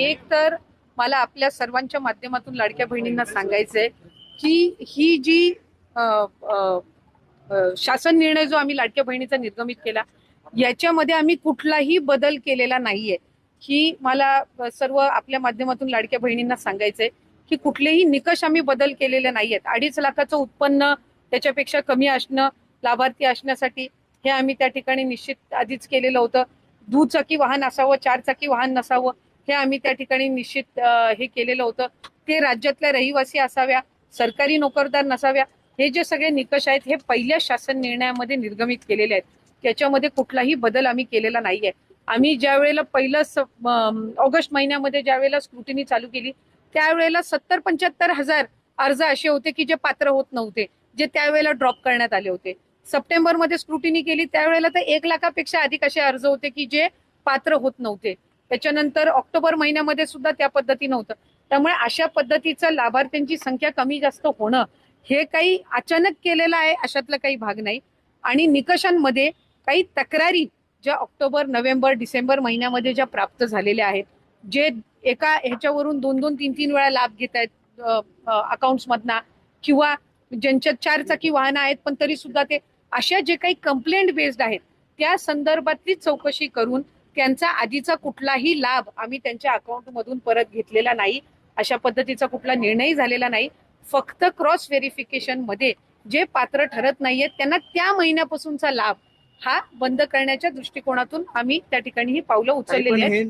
एक तर मला आपल्या सर्वांच्या माध्यमातून लाडक्या बहिणींना सांगायचंय की ही जी शासन निर्णय जो आम्ही लाडक्या बहिणीचा निर्गमित केला याच्यामध्ये आम्ही कुठलाही बदल केलेला नाहीये. ही मला सर्व आपल्या माध्यमातून लाडक्या बहिणींना सांगायचंय की कुठलेही निकष आम्ही बदल केलेले नाहीयेत. अडीच लाखाचं उत्पन्न त्याच्यापेक्षा कमी असणं लाभार्थी असण्यासाठी हे आम्ही त्या ठिकाणी निश्चित आधीच केलेलं होतं. दुचाकी वाहन असावं चारचाकी वाहन नसावं हे आम्ही त्या ठिकाणी निश्चित हे केलेलं होतं. ते राज्यातल्या रहिवासी असाव्या सरकारी नोकरदार नसाव्या हे जे सगळे निकष आहेत हे पहिल्या शासन निर्णयामध्ये निर्गमित केलेले आहेत. त्याच्यामध्ये कुठलाही बदल आम्ही केलेला नाहीये. आम्ही ज्या वेळेला पहिलं ऑगस्ट महिन्यामध्ये ज्या वेळेला स्क्रुटिनी चालू केली त्यावेळेला सत्तर पंच्याहत्तर हजार अर्ज असे होते की जे पात्र होत नव्हते जे त्यावेळेला ड्रॉप करण्यात आले होते. सप्टेंबरमध्ये स्क्रुटिनी केली त्यावेळेला तर एक लाखापेक्षा अधिक असे अर्ज होते की जे पात्र होत नव्हते. त्याच्यानंतर ऑक्टोबर महिन्यामध्ये सुद्धा त्या पद्धती नव्हतं. त्यामुळे अशा पद्धतीचं लाभार्थ्यांची संख्या कमी जास्त होणं हे काही अचानक केलेलं आहे अशातला काही भाग नाही. आणि निकषांमध्ये काही तक्रारी ज्या ऑक्टोबर नोव्हेंबर डिसेंबर महिन्यामध्ये ज्या प्राप्त झालेल्या आहेत जे एका ह्याच्यावरून दोन दोन तीन तीन वेळा लाभ घेत आहेत अकाउंट्समधना किंवा ज्यांच्या चार चाकी वाहनं आहेत पण तरी सुद्धा ते अशा जे काही कंप्लेंट बेस्ड आहेत त्या संदर्भातली चौकशी करून त्यांचा आधीचा कुठलाही लाभ आम्ही त्यांच्या अकाउंटमधून परत घेतलेला नाही. अशा पद्धतीचा कुठला निर्णय झालेला नाही. फक्त क्रॉस व्हेरिफिकेशनमध्ये जे पात्र ठरत नाहीयेत त्यांना त्या महिन्यापासूनचा लाभ हा बंद करण्याच्या दृष्टिकोनातून आम्ही त्या ठिकाणी ही पावलं उचललेली आहेत.